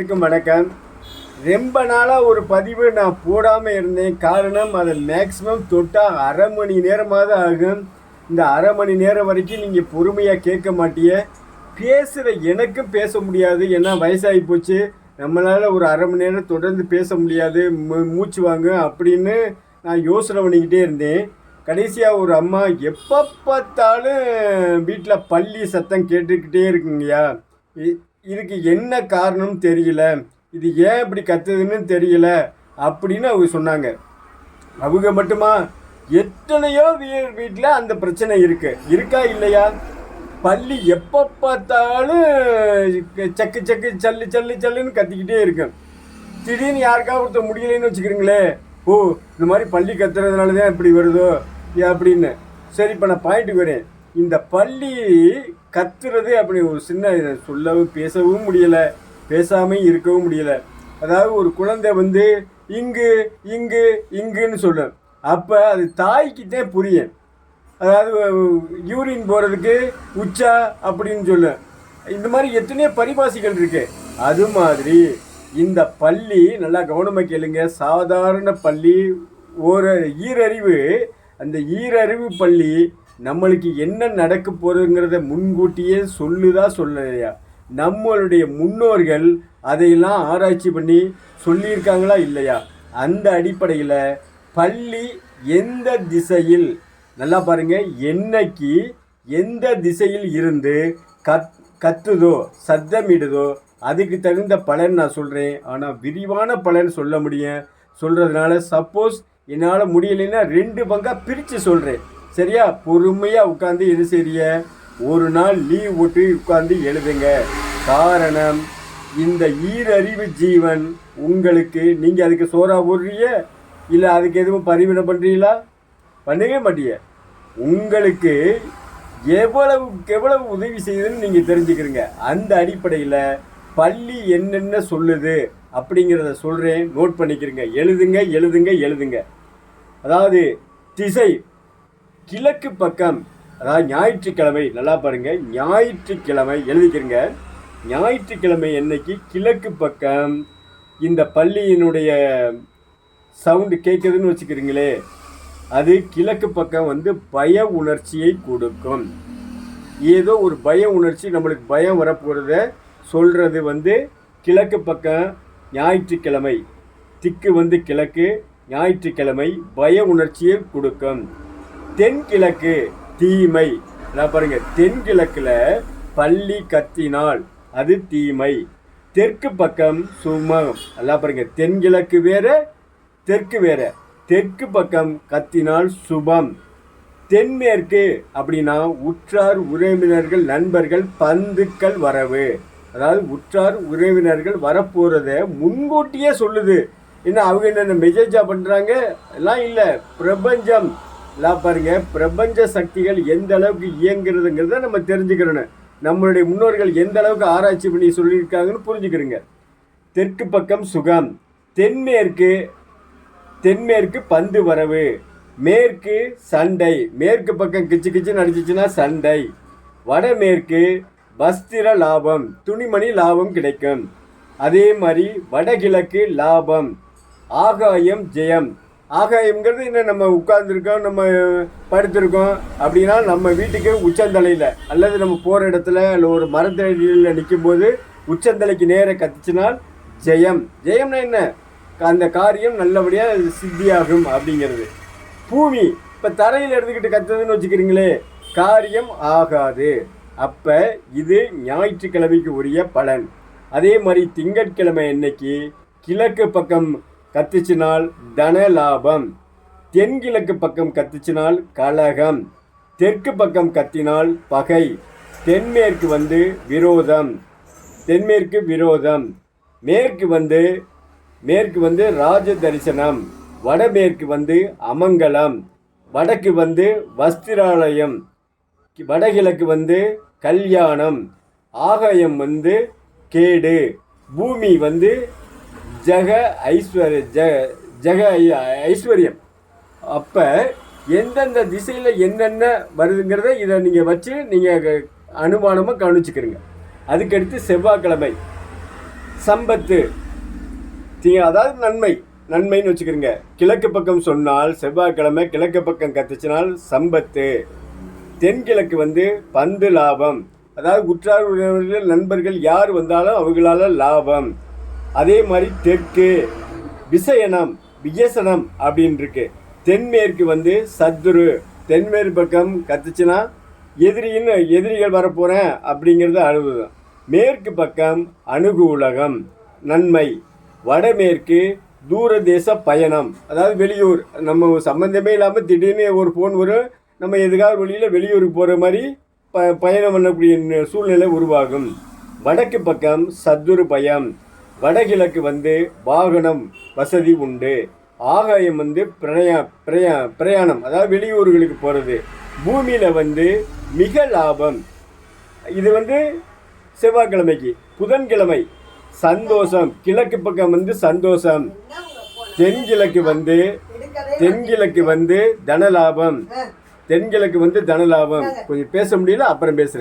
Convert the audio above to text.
அனைவருக்கும் வணக்கம். ரொம்ப நாளாக ஒரு பதிவு நான் போடாமல் இருந்தேன். காரணம் அதை மேக்ஸிமம் தொட்டால் அரை மணி நேரமாவது ஆகும். இந்த அரை மணி நேரம் வரைக்கும் நீங்கள் பொறுமையாக கேட்க மாட்டிய. பேசுகிற எனக்கும் பேச முடியாது. ஏன்னா வயசாகி போச்சு. நம்மளால் ஒரு அரை மணி நேரம் தொடர்ந்து பேச முடியாது. மூச்சு வாங்க அப்படின்னு நான் யோசனை பண்ணிக்கிட்டே இருந்தேன். கடைசியாக ஒரு அம்மா எப்போ பார்த்தாலும் வீட்டில் பள்ளி சத்தம் கேட்டுக்கிட்டே இருக்குங்கய்யா. இ- இதுக்கு என்ன காரணம் தெரியல. இது ஏன் இப்படி கத்துதுன்னு தெரியல அப்படின்னு அவங்க சொன்னாங்க. அவங்க மட்டுமா? எத்தனையோ வீ- வீட்டில் அந்த பிரச்சனை இருக்கு. இருக்கா இல்லையா? பள்ளி எப்போ பார்த்தாலும் சக்கு சக்கு சல்லு சல்லு சல்லுன்னு கத்திக்கிட்டே இருக்கும். திடீர்னு யாருக்காவது ஒருத்தர் முடியலைன்னு வச்சுக்கிறீங்களே. ஓ இந்த மாதிரி பள்ளி கத்துறதுனால தான் இப்படி வருதோ? அப்படின்னு. சரி இப்போ நான் பாயிண்ட்டுக்கு வரேன். இந்த பள்ளி கத்துறது அப்படி ஒரு சின்ன இதை சொல்லவும் பேசவும் முடியலை. பேசாமல் இருக்கவும் முடியலை. அதாவது ஒரு குழந்தை வந்து இங்கு இங்கு இங்குன்னு சொல்லும் அப்போ அது தாய்க்கிட்டே புரியும். அதாவது யூரின் போகிறதுக்கு உச்சா அப்படின்னு சொல்லு இந்த மாதிரி எத்தனையோ பரிபாசிகள் இருக்கு. அது மாதிரி இந்த பள்ளி நல்லா கவனமாக கேளுங்க. சாதாரண பள்ளி ஒரு ஈரறிவு அந்த ஈரறிவு பள்ளி நம்மளுக்கு என்ன நடக்க போகிறதுங்கிறத முன்கூட்டியே சொல்லுதா சொல்லலையா? நம்மளுடைய முன்னோர்கள் அதையெல்லாம் ஆராய்ச்சி பண்ணி சொல்லியிருக்காங்களா இல்லையா? அந்த அடிப்படையில் பள்ளி எந்த திசையில் நல்லா பாருங்கள் என்னைக்கு எந்த திசையில் இருந்து கத் கத்துதோ சத்தமிடுதோ அதுக்கு தகுந்த பலன் நான் சொல்கிறேன் ஆனால் விரிவான பலன் சொல்ல முடியும் சொல்கிறதுனால சப்போஸ் என்னால் முடியலைன்னா ரெண்டு பங்காக பிரித்து சொல்கிறேன் சரியா? பொறுமையாக உட்காந்து எது செய்ய ஒரு நாள் லீவ் விட்டு உட்காந்து எழுதுங்க. காரணம் இந்த ஈரறிவு ஜீவன் உங்களுக்கு நீங்கள் அதுக்கு சோறா போடுறீங்க? இல்லை அதுக்கு எதுவும் பரிவினை பண்ணுறீங்களா பண்ணவே மாட்டீங்க உங்களுக்கு எவ்வளவுக்கு எவ்வளவு உதவி செய்யுதுன்னு நீங்கள் தெரிஞ்சுக்கிறீங்க. அந்த அடிப்படையில் பள்ளி என்னென்ன சொல்லுது அப்படிங்கிறத சொல்கிறேன் நோட் பண்ணிக்கிறீங்க. எழுதுங்க எழுதுங்க எழுதுங்க. அதாவது திசை கிழக்கு பக்கம் அதாவது ஞாயிற்றுக்கிழமை நல்லா பாருங்கள் ஞாயிற்றுக்கிழமை எழுதிக்கிறங்க. ஞாயிற்றுக்கிழமை என்னைக்கு? கிழக்கு பக்கம். இந்த பள்ளியினுடைய சவுண்டு கேட்குதுன்னு வச்சுக்கிறீங்களே அது கிழக்கு பக்கம் வந்து பய உணர்ச்சியை கொடுக்கும். ஏதோ ஒரு பய உணர்ச்சி நம்மளுக்கு பயம் வரப்போகிறத சொல்கிறது வந்து கிழக்கு பக்கம் ஞாயிற்றுக்கிழமை. திக்கு வந்து கிழக்கு ஞாயிற்றுக்கிழமை பய உணர்ச்சியை கொடுக்கும். தென்கிழக்கு தீமை. நான் பாருங்க தென்கிழக்கில் பள்ளி கத்தினால் அது தீமை. தெற்கு பக்கம் சுமம். எல்லாம் பாருங்க தென்கிழக்கு வேற தெற்கு வேற. தெற்கு பக்கம் கத்தினால் சுபம். தென்மேற்கு அப்படின்னா உற்றார் உறவினர்கள் நண்பர்கள் பந்துக்கள் வரவு. அதாவது உற்றார் உறவினர்கள் வரப்போகிறத முன்கூட்டியே சொல்லுது. என்ன அவங்க என்னென்ன மெசேஜாக பண்ணுறாங்க எல்லாம் இல்லை பிரபஞ்சம். எல்லாம் பாருங்க பிரபஞ்ச சக்திகள் எந்த அளவுக்கு இயங்குறதுங்கிறத நம்ம தெரிஞ்சுக்கிறணும் நம்மளுடைய முன்னோர்கள் எந்த அளவுக்கு ஆராய்ச்சி பண்ணி சொல்லியிருக்காங்கன்னு புரிஞ்சுக்கிறோங்க. தெற்கு பக்கம் சுகம் தென்மேற்கு தென்மேற்கு பந்து வரவு மேற்கு சண்டை மேற்கு பக்கம் கிச்சு கிச்சுன்னு நடிச்சிச்சுன்னா சண்டை வடமேற்கு வஸ்திர லாபம் துணிமணி லாபம் கிடைக்கும். அதே மாதிரி வடகிழக்கு லாபம் ஆகாயம் ஜெயம் ஆகாயம்ங்கிறது என்ன நம்ம உட்கார்ந்துருக்கோம் நம்ம படுத்திருக்கோம் அப்படின்னா நம்ம வீட்டுக்கு உச்சந்தலையில் அல்லது நம்ம போகிற இடத்துல இல்லை ஒரு மரத்தடியில் நிற்கும்போது உச்சந்தலைக்கு நேர கத்துச்சினால் ஜெயம். ஜெயம்னா என்ன? அந்த காரியம் நல்லபடியாக சித்தியாகும் அப்படிங்கிறது. பூமி இப்போ தரையில் எடுத்துக்கிட்டு கத்துதுன்னு வச்சுக்கிறீங்களே காரியம் ஆகாது. அப்போ இது ஞாயிற்றுக்கிழமைக்கு உரிய பலன். அதே மாதிரி திங்கட்கிழமை அன்னைக்கு கிழக்கு பக்கம் கத்துச்சினால் தன லாபம் தென்கிழக்கு பக்கம் கத்துச்சினால் கலகம். தெற்கு பக்கம் கத்தினால் பகை. தென்மேற்கு வந்து விரோதம். தென்மேற்கு விரோதம். மேற்கு வந்து மேற்கு வந்து ராஜ தரிசனம் வடமேற்கு வந்து அமங்கலம். வடக்கு வந்து வஸ்திராலயம். வடகிழக்கு வந்து கல்யாணம். ஆகாயம் வந்து கேடு. பூமி வந்து ஜெக ஐஸ்வர்ய ஜ ஜெக ஐஸ்வர்யம். அப்போ எந்தெந்த திசையில் என்னென்ன வருதுங்கிறத இதை நீங்கள் வச்சு நீங்கள் அனுமானமாக கவனிச்சுக்கிறீங்க அதுக்கடுத்து செவ்வாய்க்கிழமை. சம்பத்து. தீ அதாவது நன்மை. நன்மைன்னு வச்சுக்கிறீங்க கிழக்கு பக்கம் சொன்னால் செவ்வாய்க்கிழமை கிழக்கு பக்கம் கத்துச்சினால் சம்பத்து. தென்கிழக்கு வந்து பந்து லாபம். அதாவது உற்றார் உறவினர்கள் நண்பர்கள் யார் வந்தாலும் அவங்களால லாபம். அதே மாதிரி தெற்கு விசயனம் வியசனம் அப்படின்னு இருக்கு தென்மேற்கு வந்து சத்துரு தென்மேற்கு பக்கம் கத்துச்சுன்னா எதிரின்னு எதிரிகள் வரப்போகிறேன் அப்படிங்கிறது அழுவுதான் மேற்கு பக்கம் அணுகூலகம் நன்மை. வடமேற்கு தூரதேச பயணம். அதாவது வெளியூர். நம்ம சம்மந்தமே இல்லாமல் திடீர்னு ஒரு ஃபோன் வரும் நம்ம எதுக்காக வழியில் வெளியூருக்கு போகிற மாதிரி ப பயணம் பண்ணக்கூடிய சூழ்நிலை உருவாகும். வடக்கு பக்கம் சத்துரு பயம். வடகிழக்கு வந்து வாகனம் வசதி உண்டு. ஆகாயம் வந்து பிரயா பிரயா பிரயாணம் அதாவது வெளியூர்களுக்கு போகிறது பூமியில் வந்து மிக லாபம். இது வந்து செவ்வாய்க்கிழமைக்கு புதன்கிழமை சந்தோஷம். கிழக்கு பக்கம் வந்து சந்தோஷம். தென்கிழக்கு வந்து தென்கிழக்கு வந்து தனலாபம். தென்கிழக்கு வந்து தனலாபம். கொஞ்சம் பேச முடியல அப்புறம் பேசுகிறேன்